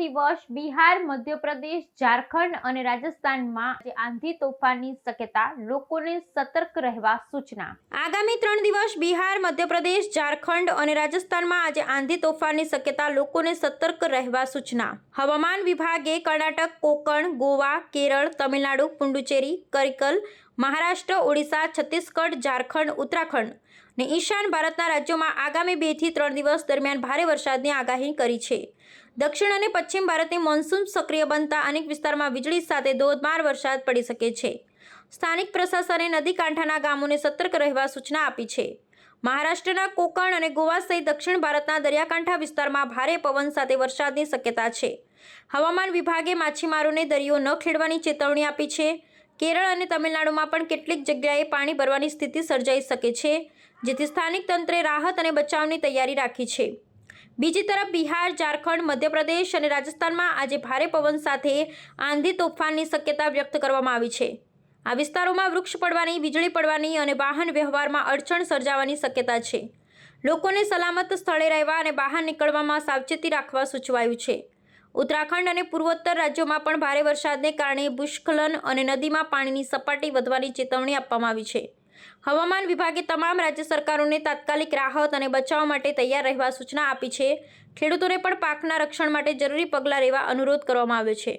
દિવસ બિહાર, મધ્યપ્રદેશ, ઝારખંડ અને રાજસ્થાનમાં આંધી તોફાનની શક્યતા, લોકોને સતર્ક રહેવા સૂચના. આગામી ત્રણ દિવસ બિહાર, મધ્યપ્રદેશ, ઝારખંડ અને રાજસ્થાનમાં આજે આંધી તોફાનની શક્યતા, લોકોને સતર્ક રહેવા સૂચના. હવામાન વિભાગે કર્ણાટક, કોકણ, ગોવા, કેરળ, તમિલનાડુ, પુડુચેરી, કરિકલ, મહારાષ્ટ્ર, ઓડિશા, છત્તીસગઢ, ઝારખંડ, ઉત્તરાખંડ ને ઈશાન ભારતના રાજ્યોમાં આગામી બેથી ત્રણ દિવસ દરમિયાન ભારે વરસાદની આગાહી કરી છે. દક્ષિણ અને પશ્ચિમ ભારતની મોન્સૂન સક્રિય બનતા અનેક વિસ્તારમાં વીજળી સાથે ધોધમાર વરસાદ પડી શકે છે. સ્થાનિક પ્રશાસને નદી કાંઠાના ગામોને સતર્ક રહેવા સૂચના આપી છે. મહારાષ્ટ્રના કોકણ અને ગોવા સહિત દક્ષિણ ભારતના દરિયાકાંઠા વિસ્તારમાં ભારે પવન સાથે વરસાદની શક્યતા છે. હવામાન વિભાગે માછીમારોને દરિયો ન ખેડવાની ચેતવણી આપી છે. કેરળ અને તમિલનાડુમાં પણ કેટલીક જગ્યાએ પાણી ભરવાની સ્થિતિ સર્જાઈ શકે છે, જેથી સ્થાનિક તંત્રે રાહત અને બચાવની તૈયારી રાખી છે. બીજી તરફ બિહાર, ઝારખંડ, મધ્યપ્રદેશ અને રાજસ્થાનમાં આજે ભારે પવન સાથે આંધી તોફાનની શક્યતા વ્યક્ત કરવામાં આવી છે. આ વિસ્તારોમાં વૃક્ષ પડવાની, વીજળી પડવાની અને વાહન વ્યવહારમાં અડચણ સર્જાવાની શક્યતા છે. લોકોને સલામત સ્થળે રહેવા અને બહાર નીકળવામાં સાવચેતી રાખવા સૂચવાયું છે. ઉત્તરાખંડ અને પૂર્વોત્તર રાજ્યોમાં પણ ભારે વરસાદને કારણે ભૂસ્ખલન અને નદીમાં પાણીની સપાટી વધવાની ચેતવણી આપવામાં આવી છે. હવામાન વિભાગે તમામ રાજ્ય સરકારોને તાત્કાલિક રાહત અને બચાવ માટે તૈયાર રહેવા સૂચના આપી છે. ખેડૂતોને પણ પાકના રક્ષણ માટે જરૂરી પગલાં લેવા અનુરોધ કરવામાં આવ્યો છે.